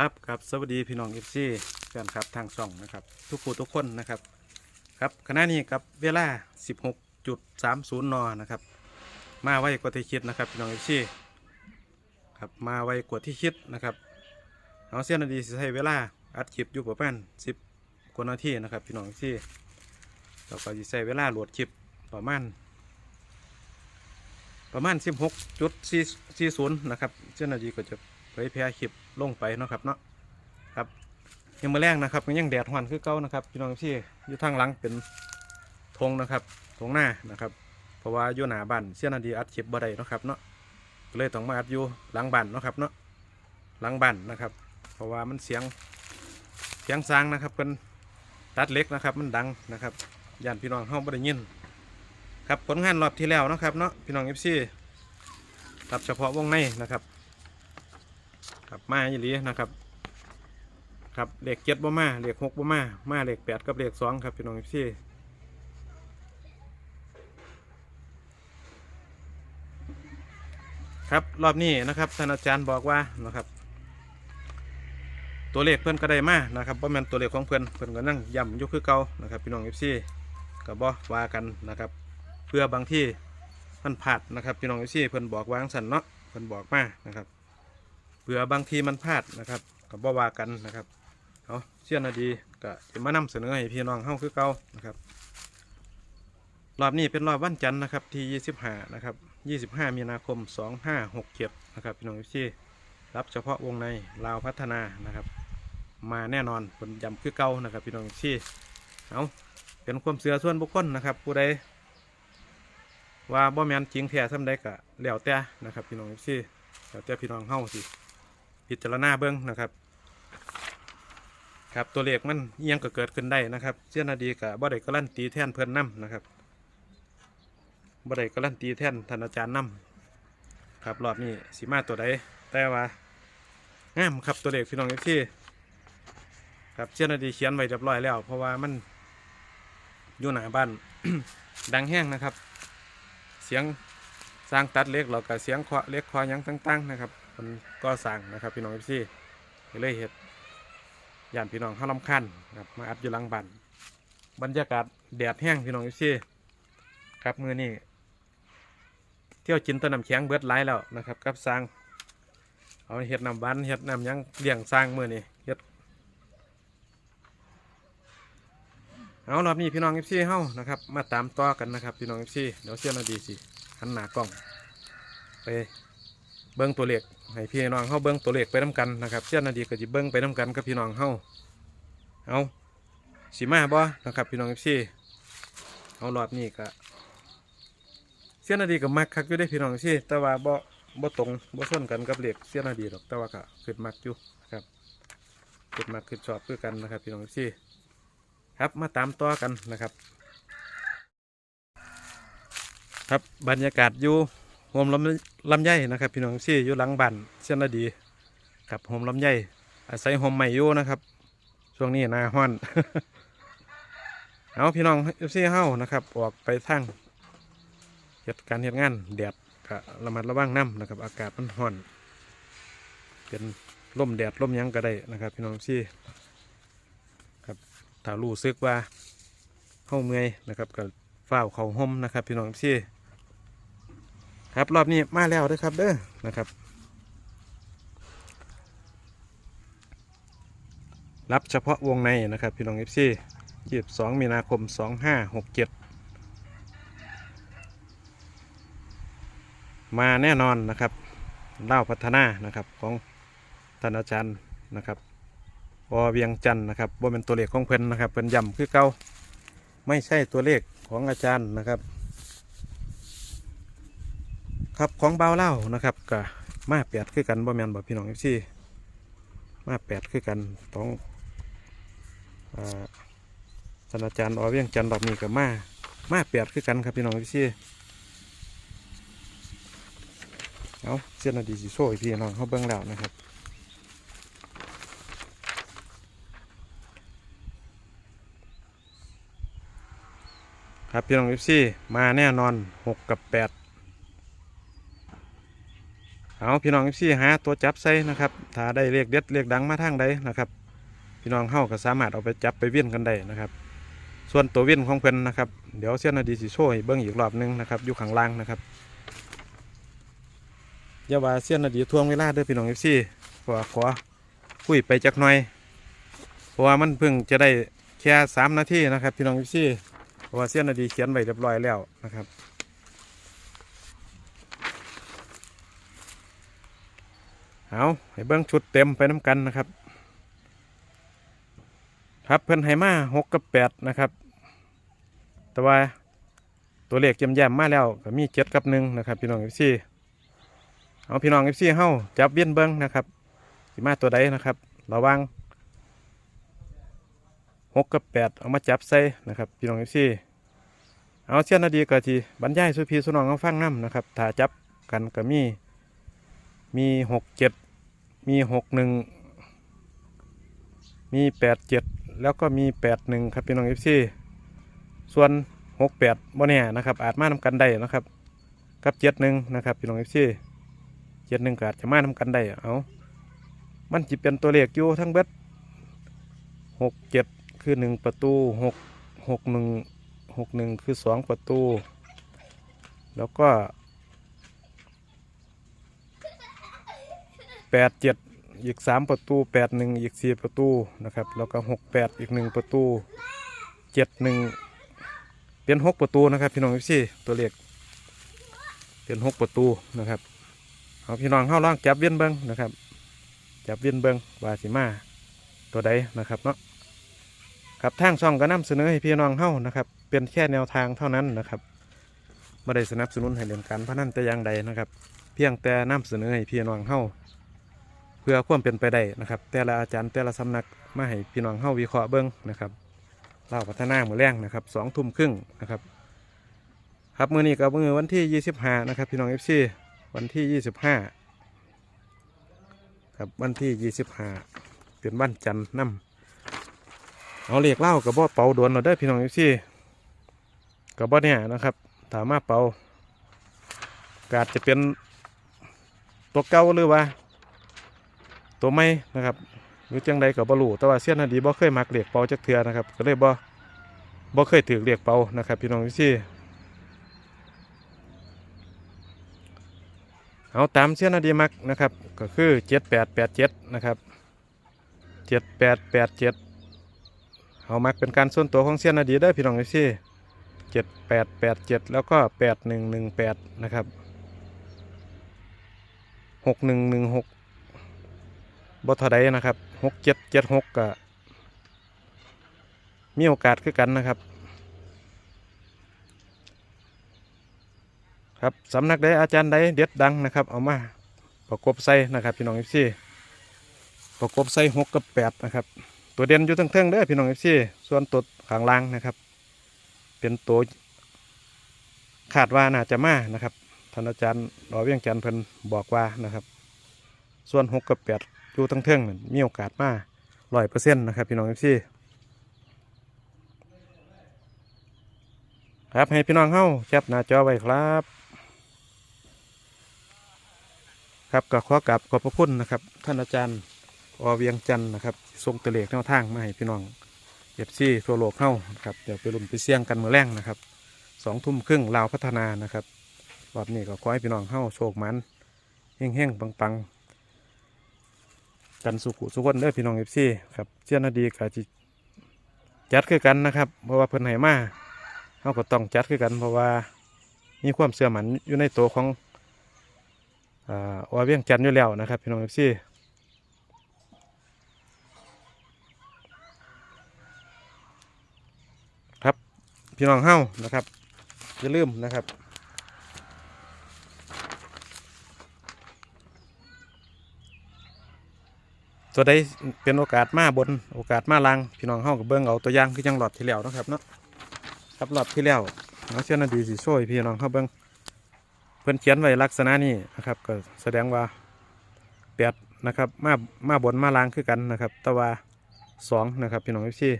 ครับครับสวัสดีพี่น้องเอฟซีแฟนครับทางช่องนะครับ ทุกผู้ทุกคนนะครับ ครับขณะนี้กับเวลา 16.30 นนะครับ มาไวกว่าที่คิดนะครับพี่น้องเอฟซีครับมาไวกว่าที่คิดนะครับเอาเส้นนาดีใช้เวลาอัดคลิปอยู่ประมาณ10กว่านาทีนะครับพี่น้องเอฟซีเราก็จะใช้เวลาโหลดคลิปประมาณประมาณ 16.40 นะครับเส้นนาดีก็จะ เผยแพร่คลิปลงไปเนาะครับเนาะครับยังมาแรงนะครับยังแดดหวันคือเก่านะครับพี่น้องที่อยู่ทางหลังเป็นธงนะครับธงหน้านะครับ เพราะว่าอยู่หนาบ้านเสียนาดีอัดคลิปบ่ได้นะครับเนาะก็เลยต้องมาอัดอยู่หลังบ้านเนาะครับเนาะหลังบ้านนะครับ เพราะว่ามันเสียงเสียงซางนะครับเป็นตัดเล็กนะครับ มันดังนะครับย่านพี่น้องเข้าบ่ได้ยินครับผลงานรอบที่แล้วนะครับเนาะพี่น้องเอฟซีครับเฉพาะวงในนะครับ ครับมาอีหลีนะครับ ครับเลขเจ็ดบ่มาเลขหกบ่มามาเลขแปดกับเลขสองครับพี่น้องพี่ครับรอบนี้นะครับท่านอาจารย์บอกว่านะครับ ตัวเลขเพื่อนก็ได้มานะครับว่าะมันตัวเลขของเพื่อนเพื่อนก็นั่งย้ำยุคือเก่านะครับ พี่น้องเอฟซีก็บ่ว่ากันนะครับ เพื่อบางที่มันผาดนะครับพี่น้องเอฟซีเพื่อนบอกวาจั่งสันเนาะเพื่อนบอกมานะครับ เผื่อบางทีมันพลาดนะครับก็บ่วากันนะครับเอาเชื่อนาดีก็จะมานำเสนอให้พี่น้องเฮาคือเก่านะครับรอบนี้เป็นรอบวันจันทร์นะครับที่25นะครับ25 มีนาคม 2567นะครับพี่น้องที่รับเฉพาะวงในลาวพัฒนานะครับ มาแน่นอนผลยำคือเก่านะครับพี่น้องที่เอาเป็นความเสือส่วนบุคคลนะครับ ผู้ใดว่าบ่แมนจริงแท้ซ้ำใดก็แล้วแต่นะครับพี่น้องที่แล้วแต่พี่น้องเฮาสิ พิจารณาเบิ้องนะครับ ครับตัวเลขมันยังก็เกิดขึ้นได้นะครับเจ้านาดีกับบ่ได้การันตีแท่นเพื่อนนํนะครับบ่ได้การันตีแท่นท่านอาจารย์นํครับรอบนี้สีมาตัวใดแต่ว่างามครับตัวเลขพี่น้องที่ครับเจ้านาดีเขียนไว้เรียบร้อยแล้ว เพราะว่ามันอยู่หน้าบ้านดังแห้งนะครับ เสียงสร้างตัดเล็กเรากับเสียงเคาะเล็กคาะหยังต่างๆนะครับ มันก็สั่งนะครับพี่น้องเอฟซีเลยเห็ดย่านพี่น้องเข้าลำคันครับมาอัดอยู่หลังบ้านบรรยากาศแดดแห้งพี่น้องเอฟซีครับมือนี้เที่ยวจินต้นน้ำแข็งเบิดไล่แล้วนะครับกับสร้างเอาเห็ดน้ำบ้านเห็ดน้ำยังเลี้ยงสร้างมือนี้เห็ดเอารอบนี้พี่น้องเอฟซีเฮ้านะครับมาตามต่อกันนะครับพี่น้องเอฟซีเดี๋ยวเสียนาดีสิหันหน้ากล้องไป เบิ้งตัวเลขให้พี่น้องเขาเบิ้งตัวเลขไปน้ากันนะครับเจ้าหน้าที่ก็จะเบิ้งไปน้ากันกับพี่น้องเข้าเอาสีมาบ่นะครับพี่น้องเอฟซีเอารอบนี้ก็เสี้ยนาดีกับมักคักอยู่ได้พี่น้องเอฟซีแต่ว่าบ่บ่ตรงบ่ส้นกันกับเหลขเสี้ยนาดีหรอกแต่ว่าก็ขึ้นมักอยู่นะครับขึ้นมักขึ้นชอบเพื่อกันนะครับพี่น้องเอฟซีครับมาตามต่อกันนะครับ ครับบรรยากาศอยู่ โฮมลำลำไยนะครับ พี่น้องซี่อยู่หลังบ้านเส้นดีครับโฮมลำไยอาศัยโฮมใหม่อยู่นะครับ ช่วงนี้นาฮ้อนเอาพี่น้องซี่เฮานะครับ ออกไปทางเหตุการเหตุงานแดดก็ระมัดระวังน้ำนะครับ อากาศมันฮ้อนเป็นลมแดดลมยังก็ได้นะครับ พี่น้องซี่ครับถ้ารู้สึกว่าเฮาเมื่อยนะครับก็ฝ้าเขาห่มนะครับ พี่น้องซี่ ครับรอบนี้มาแล้วเด้อครับเด้อนะครับ รับเฉพาะวงในนะครับ พี่น้องเอฟซียี่สิบสองมีนาคมสองห้าหกเจ็ดมาแน่นอนนะครับเล่าพัฒนานะครับของท่านาจารย์นะครับวเวียงจันนะครับว่าเป็นตัวเลขของเพิ่นนะครับเพิ่นย้ำคือเก่าไม่ใช่ตัวเลขของอาจารย์นะครับ ครับของเบาเล่านะครับก็มาแปดคือกันบ่แมนบ่พี่น้องเอฟซีมาแปดคือกันต้องอาศาสตราจารย์อเวียงจันทร์รอบนี้ก็มามาแปดคือกันครับพี่น้องเอฟซีเอาเส้นอดีสิโซ่พี่น้องเขาเบิ้งแล้วนะครับครับพี่น้องเอฟซีมาแน่นอนหกกับแปด เอาพี่น้องพี่หาตัวจับใส่นะครับ ถ้าได้เลขเด็ดเลขดังมาทางใดนะครับ พี่น้องเฮาก็สามารถเอาไปจับไปเวียนกันได้นะครับ ส่วนตัวเวียนของเพิ่นนะครับ เดี๋ยวเส้นนาดีสิโชว์ให้เบิ้งอีกรอบหนึงนะครับอยู่ข้างล่างนะครับอย่าว่าเส้นนาดีทวงเวลาเด้อพี่น้องเอฟซีขอขอคุยไปจักหน่อย เพราะว่ามันเพิ่งจะได้แค่สามนาทีนะครับ พี่น้องเอฟซีเพราะว่าเส้นนาดีเขียนไว้เรียบร้อยแล้วนะครับ เอาให้เบิ้งชุดเต็มไปน้ำกันนะครับ ครับเพิ่นให้มาหกกับแปดนะครับ แต่ว่าตัวเลขเจียมแย้มมาแล้วก็มีเจ็ดกับหนึ่งนะครับ พี่น้องเอฟซีเอาพี่น้องเอฟซีเฮาจับเบี้ยนเบิ้งนะครับสิมาตัวใดนะครับระวังหกกับแปดเอามาจับใส่นะครับ พี่น้องเอฟซีเอาเชียนนาดีก็ทีบรรยายสุพีสุนองเขาฟังน้ำนะครับถ้าจับกันก็มีมีหกเจ็ด มีหกหนึ่งมีแปดเจ็ดแล้วก็มีแปดหนึ่งครับพี่น้องเอฟซีส่วนหกแปดบ่เนี่ยนะครับ อาจมานำกันได้นะครับ กับเจ็ดหนึ่งนะครับพี่น้องเอฟซีเจ็ดหนึ่งอาจจะมานำกันได้เอามันจะเป็นตัวเลขอยู่ทั้งเบ็ดหกเจ็ดคือหนึ่งประตูหกหกหนึ่งหกหนึ่งคือสองประตู แล้วก็ แปดเจ็ดอีก3ประตู8 1อีก4ประตูนะครับแล้วก็6 8อีก1ประตู7 1เป็น6ประตูนะครับ พี่น้องพี่ตัวเลขเป็น6ประตูนะครับเอาพี่น้องเข้าล่องจับเวียนเบิงนะครับจับเวียนเบิงวาสิมาตัวใดนะครับเนาะครับทางช่องก็นำเสนอให้พี่น้องเข้านะครับ เป็นแค่แนวทางเท่านั้นนะครับไม่ได้สนับสนุนให้เล่นการพนันแต่อย่างใดนะครับ เพียงแต่นำเสนอให้พี่น้องเข้า เพื่อความเป็นไปได้นะครับ แต่ละอาจารย์แต่ละสำนักมาให้พี่น้องเฮาวิเคราะห์เบิ้งนะครับเล่าพัฒนามือแรงนะครับสองทุ่มครึ่งนะครับ ครับมือนี้กับมือวันที่ยี่สิบห้านะครับ พี่น้องเอฟซีวันที่ยี่สิบห้าครับวันที่ยี่สิบห้าเป็นวันจันทร์น้ำเอาเหล็กเล่ากับบ่อเป่าดวนเราได้พี่น้องเอฟซีกับบ่อเนี่ยนะครับถามมาเป่ากาดจะเป็นตัวเก่าหรือว่า ตัวไม่นะครับหรือจังใดกับบรูแต่ว่าเสี้ยนนาดีบ่เคยมักเรียกเป่าจักเทือนะครับ ก็เลยบ่บ่เคยถือเรียกเป่านะครับ พี่น้องพี่เอาตามเสี้ยนนาดีมักนะครับ ก็คือเจ็ดแปดแปดเจ็ดนะครับเจ็ดแปดแปดเจ็ดเอามักเป็นการส่วนตัวของเสี้ยนนาดีได้พี่น้องพี่เจ็ดแปดแปดเจ็ดแล้วก็แปดหนึ่งหนึ่งแปดนะครับหกหนึ่งหนึ่งหก บทเท่าใดนะครับหกเจ็ดเจ็ดหกก็มีโอกาสคือกันนะครับ ครับสำนักใดอาจารย์ใดเด็ดดังนะครับ เอามาประกบใส่นะครับพี่น้องเอฟซีประกบใส่หกกับแปดนะครับ ตัวเด่นอยู่ทั้งเทิงเด้อพี่น้องเอฟซีส่วนตัวขางล่างนะครับ เป็นตัวคาดว่าน่าจะมานะครับท่านอาจารย์รอเวียงจันทร์เพิ่นบอกว่านะครับ ส่วนหกกับแปด อยู่ทั้งเทิงนั่นมีโอกาสมาร้อยเปอร์เซ็นต์นะครับพี่น้องเอฟซีครับให้พี่น้องเข้าแคปหน้าจอไว้ครับ ครับก็ขอกราบขอบพระคุณนะครับ ท่านอาจารย์อเวียงจันทร์นะครับทรงตะเลกแนวทางมาให้พี่น้องเอฟซีทั่วโลกเข้านะครับเดี๋ยวไปรุ่นไปเสี่ยงกันมือแรงนะครับสองทุ่มครึ่งลาวพัฒนานะครับรอบนี้ก็ขอให้พี่น้องเข้าโชคมันเฮ้งเฮ้งปังปังๆ กันสุขุสุขคนเด้อพี่น้องเอฟซีครับเจ้าหน้าดีกาจิจัดคือกันนะครับ เพราะว่าเพิ่นให้มาเขาก็ต้องจัดคือกัน เพราะว่ามีความเสื่อมันอยู่ในตัวของอ่าว่าเวียงจันอยู่แล้วนะครับ พี่น้องเอฟซีครับพี่น้องเฮ้านะครับอย่าลืมนะครับ ตัวใดเป็นโอกาสมาบนโอกาสมาลังพี่น้องเฮากับเบิ้งเอาตัวอย่างคือจังหลอดที่แล้วนะครับเนาะครับหลอดที่แล้วน้องเชื่อนาดีสีช่วยพี่น้องเข้าเบิ้งเพิ่อนเขียนไว้ลักษณะนี้นะครับ ก็แสดงว่าแปดนะครับมามาบนมาลางคือกันนะครับ แต่ว่าสองนะครับพี่น้องพี่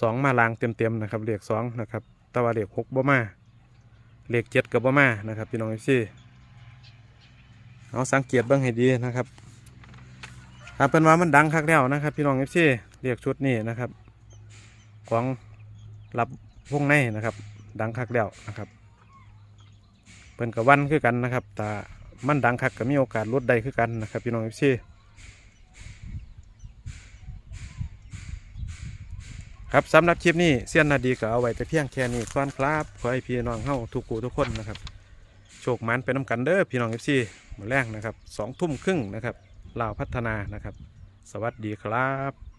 สองมาลางเต็มเต็มๆนะครับเลขสองนะครับแต่ว่าเลขหกบ่มาเลขเจ็ดกับบ่มานะครับพี่น้องพี่เอาสังเกตเบิ่งให้ดีนะครับ ถ้าเป็นว่ามันดังคักแล้วนะครับ พี่น้องเอฟซีเรียกชุดนี้นะครับ ของรับวงในนะครับ ดังคักแล้วนะครับเพิ่นกับวันคือกันนะครับแต่มันดังคักก็มีโอกาสลดได้คือกันนะครับพี่น้องเอฟซีครับสำหรับคลิปนี้เสี้ยนนาดีก็เอาไว้แต่เพียงแค่นี้ก่อนครับขอให้พี่น้องเฮาทุกกูทุกคนนะครับ โชคมันเป็นน้ำกันเด้อพี่น้องเอฟซีมาแรกนะครับสองทุ่มครึ่งนะครับ ลาวพัฒนานะครับ สวัสดีครับ